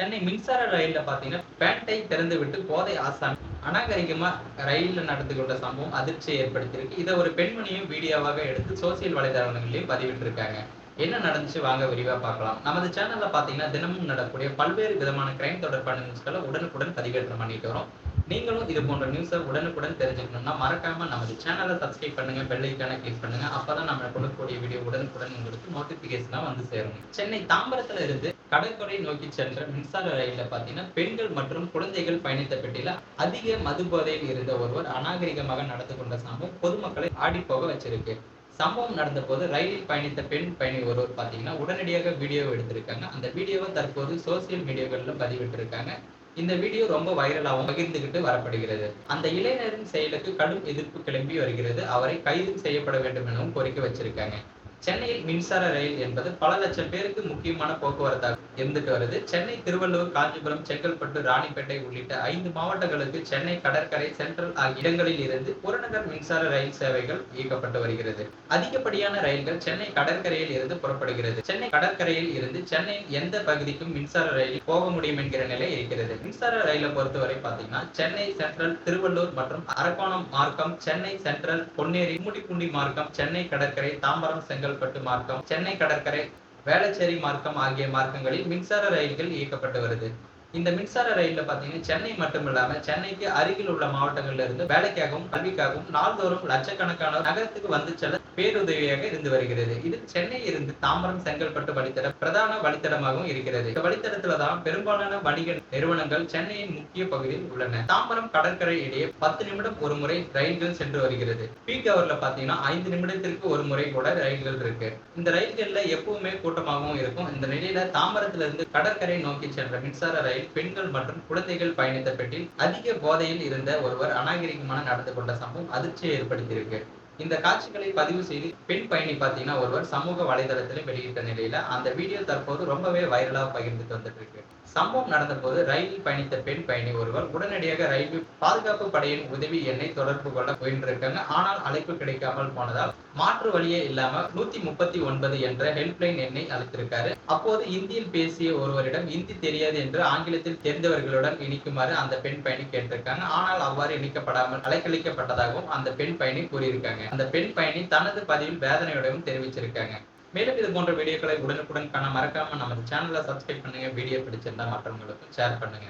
சென்னை மின்சார ரயில்ல பாத்தீங்கன்னா பேண்டை திறந்து விட்டு போதை ஆசாமி அநாகரிகமா ரயில்ல நடந்து கொண்ட சம்பவம் அதிர்ச்சியை ஏற்படுத்தியிருக்கு. இதை ஒரு பெண்மணியும் வீடியோவாக எடுத்து சோசியல் வலைதளங்களையும் பதிவிட்டிருக்காங்க. என்ன நடந்துச்சு? வாங்க விரிவா பார்க்கலாம். நமது சேனல்ல பாத்தீங்கன்னா தினமும் நடக்கக்கூடிய பல்வேறு விதமான கிரைம் தொடர்பான நியூஸ்களை உடனுக்குடன் பதிவேற்றம் பண்ணிட்டு வரோம். நீங்களும் இது போன்ற நியூஸை உடனுக்குடன் தெரிஞ்சுக்கணும்னா மறக்காம நமது சேனலை சப்ஸ்கிரைப் பண்ணுங்க பெல் ஐக்கான கிளிக் பண்ணுங்க. அப்பதான் நம்ம கொடுக்கக்கூடிய வீடியோ உடனுக்குடன் உங்களுக்கு நோட்டிபிகேஷனா வந்து சேரும். சென்னை தாம்பரத்துல இருந்து கடற்கரை நோக்கி சென்ற மின்சார ரயில பாத்தீங்கன்னா பெண்கள் மற்றும் குழந்தைகள் பயணித்த பெட்டியில அதிக மது போதையில் இருந்த ஒருவர் அநாகரிகமாக நடந்து கொண்ட சம்பவம் பொதுமக்களை ஆடி போக வச்சிருக்கு. சம்பவம் நடந்த போது ரயிலில் பயணித்த பெண் பயணி ஒருவர் பாத்தீங்கன்னா உடனடியாக வீடியோ எடுத்திருக்காங்க. அந்த வீடியோவை தற்போது சோசியல் மீடியாக்கள்ல பதிவிட்டிருக்காங்க. இந்த வீடியோ ரொம்ப வைரலாகவும் பகிர்ந்துகிட்டு வரப்படுகிறது. அந்த இளைஞரின் செயலுக்கு கடும் எதிர்ப்பு கிளம்பி வருகிறது. அவரை கைது செய்யப்பட வேண்டும் எனவும் கோரிக்கை வச்சிருக்காங்க. சென்னையில் மின்சார ரயில் என்பது பல லட்சம் பேருக்கு முக்கியமான போக்குவரத்தாக இருந்துட்டு வருது? சென்னை திருவள்ளூர் காஞ்சிபுரம் செங்கல்பட்டு ராணிப்பேட்டை உள்ளிட்ட ஐந்து மாவட்டங்களுக்கு சென்னை கடற்கரை சென்ட்ரல் ஆகிய இடங்களில் இருந்து புறநகர் மின்சார ரயில் சேவைகள் இயக்கப்பட்டு வருகிறது. அதிகப்படியான ரயில்கள் சென்னை கடற்கரையில் இருந்து புறப்படுகிறது. சென்னை கடற்கரையில் இருந்து சென்னையின் எந்த பகுதிக்கும் மின்சார ரயில் போக முடியும் என்கிற நிலை இருக்கிறது. மின்சார ரயிலை பொறுத்தவரை பாத்தீங்கன்னா சென்னை சென்ட்ரல் திருவள்ளூர் மற்றும் அரக்கோணம் மார்க்கம் சென்னை சென்ட்ரல் பொன்னேரி மூடிப்பூண்டி மார்க்கம் சென்னை கடற்கரை தாம்பரம் செங்கல் செங்கல்பட்டு மார்க்கம் சென்னை கடற்கரை வேளச்சேரி மார்க்கம் ஆகிய மார்க்கங்களில் மின்சார ரயில்கள் இயக்கப்பட்டு வருது. இந்த மின்சார ரயில்ல பாத்தீங்கன்னா சென்னை மட்டும் இல்லாம சென்னைக்கு அருகில் உள்ள மாவட்டங்கள்ல இருந்து வேலைக்காகவும் கல்விக்காகவும் நாள்தோறும் லட்சக்கணக்கான நகரத்துக்கு வந்து செல்ல பேருதவியாக இருந்து வருகிறது. இது சென்னை இருந்து தாம்பரம் செங்கல்பட்டு வழித்தடம் பிரதான வழித்தடமாகவும் இருக்கிறது. இந்த வழித்தடத்துல தான் பெரும்பாலான வணிக நிறுவனங்கள் சென்னையின் முக்கிய பகுதியில் உள்ளன. தாம்பரம் கடற்கரை இடையே பத்து நிமிடம் ஒரு முறை ரயில்கள் சென்று வருகிறது. பீக் அவர்ல பாத்தீங்கன்னா ஐந்து நிமிடத்திற்கு ஒரு முறை கூட ரயில்கள் இருக்கு. இந்த ரயில்கள்ல எப்பவுமே கூட்டமாகவும் இருக்கும். இந்த நிலையில தாம்பரத்துல இருந்து கடற்கரை நோக்கி சென்ற மின்சார ரயில் பெண்கள் மற்றும் குழந்தைகள் பயணித்த பெட்டில் அதிக போதையில் இருந்த ஒருவர் அநாகரிகமான நடந்து கொண்ட சம்பவம் அதிர்ச்சியை ஏற்படுத்தியிருக்கு. இந்த காட்சிகளை பதிவு செய்து பெண் பயணி பாத்தீங்கன்னா ஒருவர் சமூக வலைதளத்திலும் வெளியிட்ட நிலையில அந்த வீடியோ தற்போது ரொம்பவே வைரலா பகிர்ந்துட்டு வந்துட்டு இருக்கு சம்பவம் நடந்த போது ரயிலில் பயணித்த பெண் பயணி ஒருவர் உடனடியாக ரயில்வே பாதுகாப்பு படையின் உதவி எண்ணை தொடர்பு கொள்ள முயன்றிருக்காங்க. ஆனால் அழைப்பு கிடைக்காமல் போனதால் மாற்று வழியே இல்லாம நூத்தி முப்பத்தி ஒன்பது என்ற ஹெல்ப்லைன் எண்ணை அழைத்திருக்காரு அப்போது இந்தியில் பேசிய ஒருவரிடம் இந்தி தெரியாது என்று ஆங்கிலத்தில் தெரிந்தவர்களுடன் இணைக்குமாறு அந்த பெண் பயணி கேட்டிருக்காங்க. ஆனால் அவ்வாறு இணைக்கப்படாமல் அலைக்கழிக்கப்பட்டதாகவும் அந்த பெண் பயணி கூறியிருக்காங்க. அந்த பெண் பயணி தனது பதிவில் வேதனையுடனும் தெரிவிச்சிருக்காங்க. மேலும் இது போன்ற வீடியோக்களை உடனுக்குடன் காண மறக்காம நம்ம சேனலை சப்ஸ்கிரைப் பண்ணுங்க. வீடியோ பிடிச்சிருந்தா மற்றவங்களுக்கும் ஷேர் பண்ணுங்க.